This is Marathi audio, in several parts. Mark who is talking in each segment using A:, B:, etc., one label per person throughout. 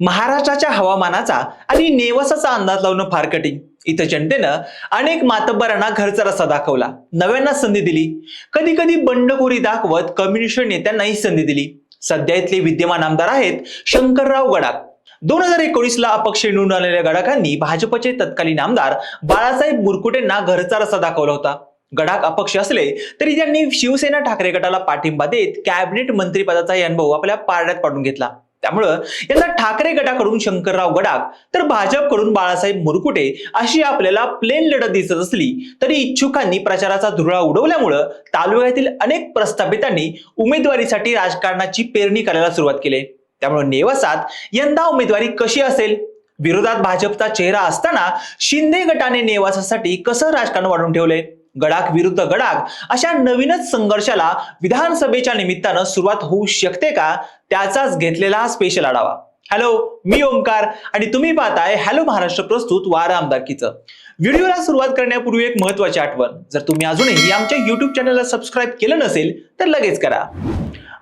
A: महाराष्ट्राच्या हवामानाचा आणि नेवसाचा अंदाज लावणं फार कठीण. इथं जनतेनं अनेक मातब्बरांना घरचा रस्ता दाखवला. नव्यांना संधी दिली. कधी कधी बंडखोरी दाखवत कम्युनिस्ट नेत्यांनाही संधी दिली. सध्या इथले विद्यमान आमदार आहेत शंकरराव गडाख. दोन हजार एकोणीस ला अपक्ष निवडून आलेल्या गडाखांनी भाजपचे तत्कालीन आमदार बाळासाहेब बुरकुटेंना घरचा रस्ता दाखवला होता. गडाख अपक्ष असले तरी त्यांनी शिवसेना ठाकरे गटाला पाठिंबा देत कॅबिनेट मंत्रीपदाचा अनुभव आपल्या पारड्यात पाडून घेतला. त्यामुळं यंदा ठाकरे गटाकडून शंकरराव गडाख तर भाजपकडून बाळासाहेब मुरकुटे अशी आपल्याला प्लेन लढत दिसत असली तरी इच्छुकांनी प्रचाराचा धुरळा उडवल्यामुळं तालुक्यातील अनेक प्रस्थापितांनी उमेदवारीसाठी राजकारणाची पेरणी करायला सुरुवात केली. त्यामुळे नेवासात यंदा उमेदवारी कशी असेल? विरोधात भाजपचा चेहरा असताना शिंदे गटाने नेवासासाठी कसं राजकारण वाढून ठेवले? गडाख विरुद्ध गडाख अशा नवीनच संघर्षाला विधानसभेच्या निमित्तानं सुरुवात होऊ शकते का? त्याचाच घेतलेला हा स्पेशल आढावा. हॅलो मी ओमकार आणि तुम्ही पाहताय हॅलो महाराष्ट्र प्रस्तुत वार आमदारकीचं. व्हिडिओला सुरुवात करण्यापूर्वी एक महत्वाची आठवण. जर तुम्ही अजूनही आमच्या युट्यूब चॅनलला सबस्क्राईब केलं नसेल तर लगेच करा.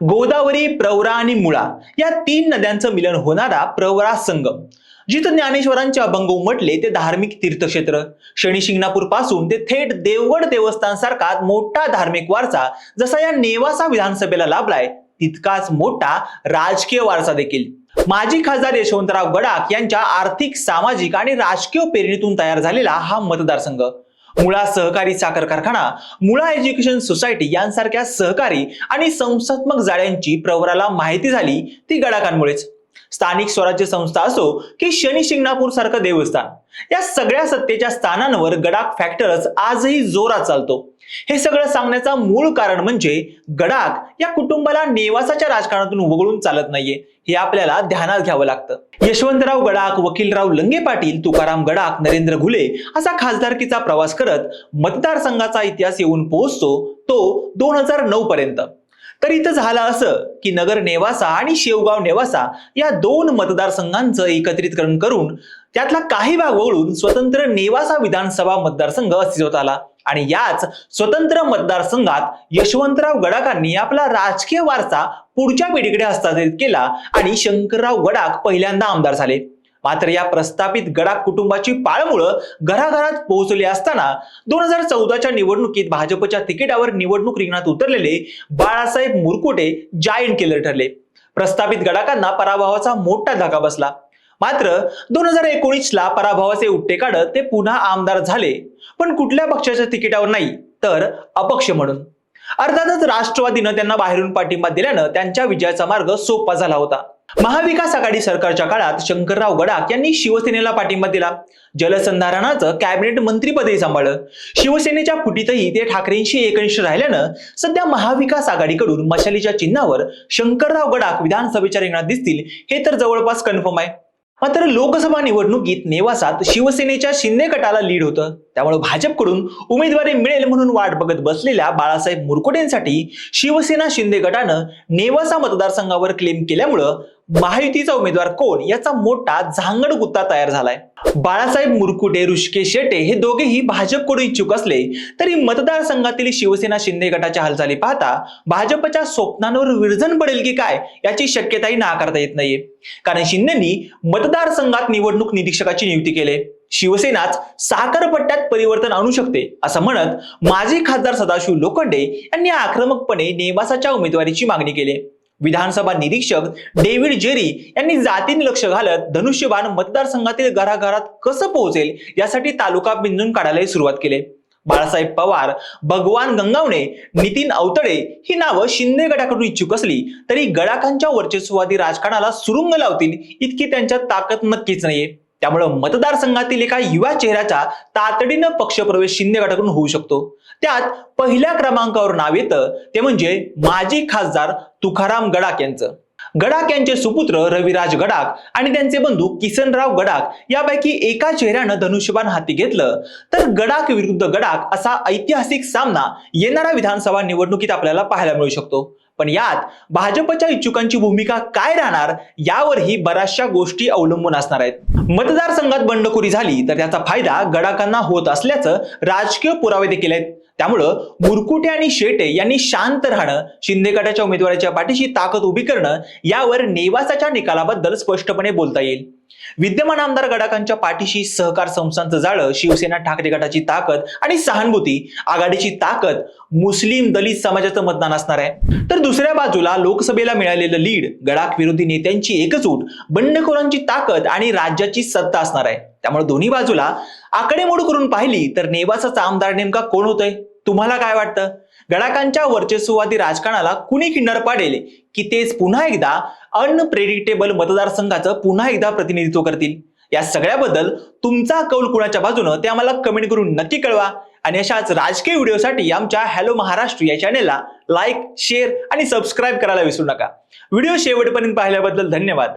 A: गोदावरी प्रवरा आणि मुळा या तीन नद्यांचं मिलन होणारा प्रवरा संगम. जिथं ज्ञानेश्वरांचे अभंग उमटले ते धार्मिक तीर्थक्षेत्र. शनी शिंगणापूरपासून ते थेट देवगड देवस्थान सारखा मोठा धार्मिक वारसा जसा या नेवासा विधानसभेला लाभलाय तितकाच मोठा राजकीय वारसा देखील. माजी खासदार यशवंतराव गडाख यांच्या आर्थिक सामाजिक आणि राजकीय पेरणीतून तयार झालेला हा मतदारसंघ. मुळा सहकारी साखर कारखाना मुळा एज्युकेशन सोसायटी यांसारख्या सहकारी आणि संस्थात्मक जाळ्यांची प्रवराला माहिती झाली ती गडाखांमुळेच. स्थानिक स्वराज्य संस्था असो की शनी शिंगणापूर सारखं देवस्थान या सगळ्या सत्तेच्या स्थानांवर गडाख फॅक्टरच आजही जोरात चालतो. हे सगळं सांगण्याचा मूळ कारण म्हणजे गडाख या कुटुंबाला नेवासाच्या राजकारणातून वगळून चालत नाहीये हे आपल्याला ध्यानात घ्यावं लागतं. यशवंतराव गडाख वकीलराव लंगे पाटील तुकाराम गडाख नरेंद्र घुले असा खासदारकीचा प्रवास करत मतदारसंघाचा इतिहास येऊन पोहोचतो तो दोन हजार नऊ पर्यंत. तर इथं झालं असं की नगर नेवासा आणि शेवगाव नेवासा या दोन मतदारसंघांचं एकत्रितकरण करून त्यातला काही भाग वगळून स्वतंत्र नेवासा विधानसभा मतदारसंघ अस्तित्वात आला. आणि याच स्वतंत्र मतदारसंघात यशवंतराव गडाकांनी आपला राजकीय वारसा पुढच्या पिढीकडे हस्तांतरित केला आणि शंकरराव गडाक पहिल्यांदा आमदार झाले. मात्र या प्रस्थापित गडाख कुटुंबाची पाळमुळं घराघरात पोहोचली असताना दोन हजार चौदाच्या निवडणुकीत भाजपच्या तिकिटावर निवडणूक रिंगणात उतरलेले बाळासाहेब मुरकुटे जायंट किलर ठरले. प्रस्थापित गडाखांना पराभवाचा मोठा धक्का बसला. मात्र दोन हजार एकोणीस ला पराभवाचे उपटे काढत ते पुन्हा आमदार झाले पण कुठल्या पक्षाच्या तिकिटावर नाही तर अपक्ष म्हणून. अर्थातच राष्ट्रवादीनं त्यांना बाहेरून पाठिंबा दिल्यानं त्यांच्या विजयाचा मार्ग सोपा झाला होता. महाविकास आघाडी सरकारच्या काळात शंकरराव गडाख यांनी शिवसेनेला पाठिंबा दिला. जलसंधारणाचं कॅबिनेट मंत्रीपदही सांभाळलं. शिवसेनेच्या फुटीतही ते ठाकरेंशी एकनिष्ठ राहिल्यानं सध्या महाविकास आघाडीकडून मशालीच्या चिन्हावर शंकरराव गडाख विधानसभेच्या रिंगणात दिसतील हे तर जवळपास कन्फर्म आहे. मात्र लोकसभा निवडणुकीत नेवासात शिवसेनेच्या शिंदे गटाला लीड होतं. त्यामुळे भाजपकडून उमेदवारी मिळेल म्हणून वाट बघत बसलेल्या बाळासाहेब मुरकुटेंसाठी शिवसेना शिंदे गटानं नेवासा मतदारसंघावर क्लेम केल्यामुळं महायुतीचा उमेदवार कोण? याचा मोठा झांगड गुत्ता तयार झालाय. बाळासाहेब मुरकुटे ऋषिकेश शेटे हे दोघेही भाजपकडून इच्छुक असले तरी मतदारसंघातील शिवसेना शिंदे गटाच्या हालचाली पाहता भाजपच्या स्वप्नांवर विरजन पडेल की काय याची शक्यताही नाकारता येत नाहीये. कारण शिंदेनी मतदारसंघात निवडणूक निरीक्षकाची नियुक्ती केली. शिवसेनाच साखरपट्ट्यात परिवर्तन आणू शकते असं म्हणत माजी खासदार सदाशिव लोखंडे यांनी आक्रमकपणे नेवासाच्या उमेदवारीची मागणी केली. विधानसभा निरीक्षक डेव्हिड जेरी यांनी जातीने लक्ष घालत धनुष्यबाण मतदारसंघातील घराघरात कसं पोहोचेल यासाठी तालुका बिंदून काढायला सुरुवात केली. बाळासाहेब पवार भगवान गंगावणे नितीन अवतडे ही नावं शिंदे गटाकडून इच्छुक असली तरी गडाखांच्या वर्चस्ववादी राजकारणाला सुरुंग लावतील इतकी त्यांच्यात ताकद नक्कीच नाहीये. त्यामुळे मतदारसंघातील एका युवा चेहऱ्याचा तातडीनं पक्षप्रवेश शिंदे गटाकडून होऊ शकतो. त्यात पहिल्या क्रमांकावर नाव येतं ते म्हणजे माजी खासदार तुकाराम गडाख यांचं. गडाख यांचे सुपुत्र रविराज गडाख आणि त्यांचे बंधू किसनराव गडाख यापैकी एका चेहऱ्यानं धनुष्यबाण हाती घेतलं तर गडाख विरुद्ध गडाख असा ऐतिहासिक सामना येणाऱ्या विधानसभा निवडणुकीत आपल्याला पाहायला मिळू शकतो. पण यात भाजपच्या इच्छुकांची भूमिका काय राहणार यावरही बऱ्याचशा गोष्टी अवलंबून असणार आहेत. मतदारसंघात बंडखोरी झाली तर त्याचा फायदा गडाकांना होत असल्याचं राजकीय पुरावे देखील आहेत. त्यामुळं मुरकुटे आणि शेटे यांनी शांत राहणं शिंदे गटाच्या उमेदवाराच्या पाठीशी ताकद उभी करणं यावर नेवासाच्या निकालाबद्दल स्पष्टपणे बोलता येईल. विद्यमान आमदार गडाकांच्या पाठीशी सहकार संस्थांचं जाळं शिवसेना ठाकरे गटाची ताकद आणि सहानुभूती आघाडीची ताकद मुस्लिम दलित समाजाचं मतदान असणार आहे. तर दुसऱ्या बाजूला लोकसभेला मिळालेलं लीड गडाख विरोधी नेत्यांची एकजूट बंडखोरांची ताकद आणि राज्याची सत्ता असणार आहे. त्यामुळे दोन्ही बाजूला आकडेमोड करून पाहिली तर नेवासाचा आमदार नेमका कोण होतोय? तुम्हाला काय वाटतं? गडाकांच्या वर्चस्ववादी राजकारणाला कुणी किन्नर पाडेल? की तेच पुन्हा एकदा अनप्रेडिक्टेबल मतदारसंघाचं पुन्हा एकदा प्रतिनिधित्व करतील? या सगळ्याबद्दल तुमचा कौल कुणाच्या बाजूनं ते आम्हाला कमेंट करून नक्की कळवा. आणि अशाच राजकीय व्हिडिओसाठी आमच्या हॅलो महाराष्ट्र या चॅनेलला लाईक शेअर आणि सबस्क्राईब करायला विसरू नका. व्हिडिओ शेवटपर्यंत पाहिल्याबद्दल धन्यवाद.